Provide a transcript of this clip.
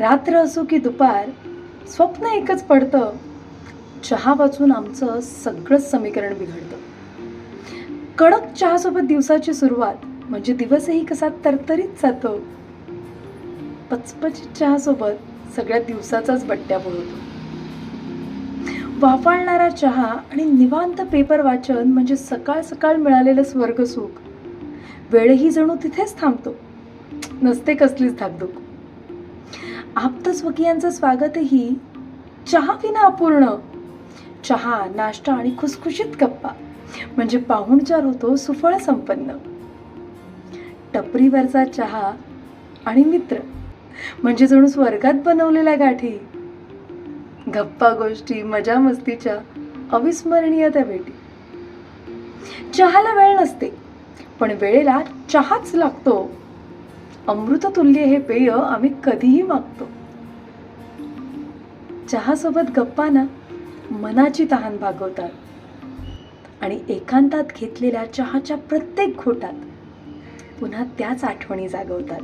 रात्र असो की दुपार स्वप्न एकच पडतं. चहा वाचून आमचं सगळंच समीकरण बिघडतं. कडक चहासोबत दिवसाची सुरुवात म्हणजे दिवसही कसा तरतरीत जातो. पचपचित चहासोबत सगळ्या दिवसाचाच बट्ट्या बोलवतो वाफाळणारा चहा आणि निवांत पेपर वाचन म्हणजे सकाळ सकाळ मिळालेलं स्वर्गसुख वेळही जणू तिथेच थांबतो. नसते कसलीच धाकधूक. आप्तस्वकीयांचं स्वागतही चहा विना अपूर्ण. चहा नाश्ता आणि खुसखुशीत गप्पा म्हणजे पाहुणचार होतो सुफळ संपन्न. टपरीवरचा चहा आणि मित्र म्हणजे जणू स्वर्गात बनवलेल्या गाठी. गप्पा गोष्टी मजा मस्तीच्या अविस्मरणीय त्या भेटी. चहाला वेळ नसते पण वेळेला चहाच लागतो. अमृततुल्य हे पेय आम्ही कधीही मागतो. चहासोबत गप्पा ना मनाची तहान भागवतात. आणि एकांतात घेतलेल्या चहाच्या प्रत्येक घोटात पुन्हा त्याच आठवणी जागवतात.